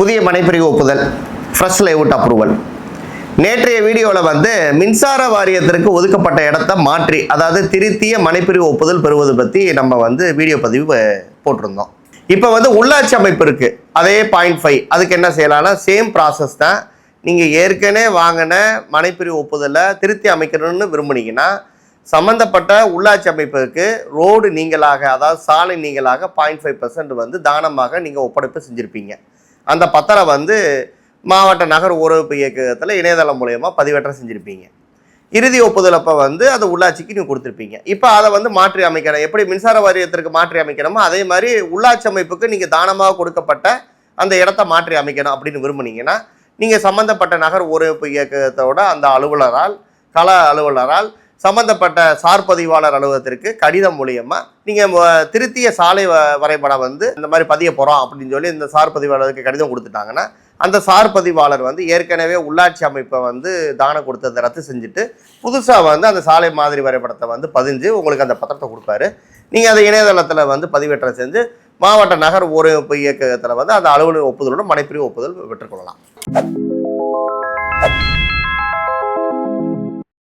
புதிய மனைப்பிரிவு ஒப்புதல் fresh layout approval நேற்றைய வீடியோவில் வந்து மின்சார வாரியத்திற்கு ஒதுக்கப்பட்ட இடத்த மாற்றி அதாவது திருத்திய மனைப்பிரிவு ஒப்புதல் பெறுவது பற்றி நம்ம வந்து வீடியோ பதிவு போட்டிருந்தோம். இப்போ வந்து உள்ளாட்சி அமைப்பு இருக்குது அதே பாயிண்ட் ஃபைவ் அதுக்கு என்ன செய்யலாம்னா சேம் ப்ராசஸ் தான் நீங்கள் ஏற்கனவே வாங்கின மனைப்பிரிவு ஒப்புதலை திருத்தி அமைக்கணும்னு விரும்புனீங்கன்னா சம்மந்தப்பட்ட உள்ளாட்சி அமைப்புக்கு ரோடு நீங்களாக அதாவது சாலை நீங்களாக பாயிண்ட் ஃபைவ் வந்து தானமாக நீங்கள் ஒப்படைப்பு செஞ்சுருப்பீங்க. அந்த பத்திரம் வந்து மாவட்ட நகர் ஊரகப்பு இயக்கத்தில் இணையதளம் மூலயமா பதிவேற்றம் செஞ்சுருப்பீங்க. இறுதி ஒப்புதல் அப்போ வந்து அதை உள்ளாட்சிக்கு நீங்கள் கொடுத்துருப்பீங்க. இப்போ அதை வந்து மாற்றி அமைக்கணும். எப்படி மின்சார வாரியத்திற்கு மாற்றி அமைக்கணுமோ அதே மாதிரி உள்ளாட்சி அமைப்புக்கு நீங்கள் தானமாக கொடுக்கப்பட்ட அந்த இடத்த மாற்றி அமைக்கணும் அப்படின்னு விரும்புனீங்கன்னா நீங்கள் சம்மந்தப்பட்ட நகர் ஊரகப்பு இயக்கத்தோட அந்த அலுவலரால் கள அலுவலரால் சம்பந்தப்பட்ட சார் பதிவாளர் அலுவலகத்திற்கு கடிதம் மூலியமாக நீங்கள் திருத்திய சாலை வ- வரைபடம் வந்து இந்த மாதிரி பதிய போகிறோம் அப்படின்னு சொல்லி இந்த சார் பதிவாளருக்கு கடிதம் கொடுத்துட்டாங்கன்னா அந்த சார் பதிவாளர் வந்து ஏற்கனவே உள்ளாட்சி அமைப்பை வந்து தானம் கொடுத்ததை ரத்து செஞ்சுட்டு புதுசாக வந்து அந்த சாலை மாதிரி வரைபடத்தை வந்து பதிஞ்சு உங்களுக்கு அந்த பத்திரத்தை கொடுப்பாரு. நீங்கள் அதை இணையதளத்தில் வந்து பதிவேற்றம் செஞ்சு மாவட்ட நகர் ஊரமைப்பு இயக்கத்தில் வந்து அந்த அலுவலக ஒப்புதலுடன் மனைப்பிரிவு ஒப்புதல் பெற்றுக்கொள்ளலாம்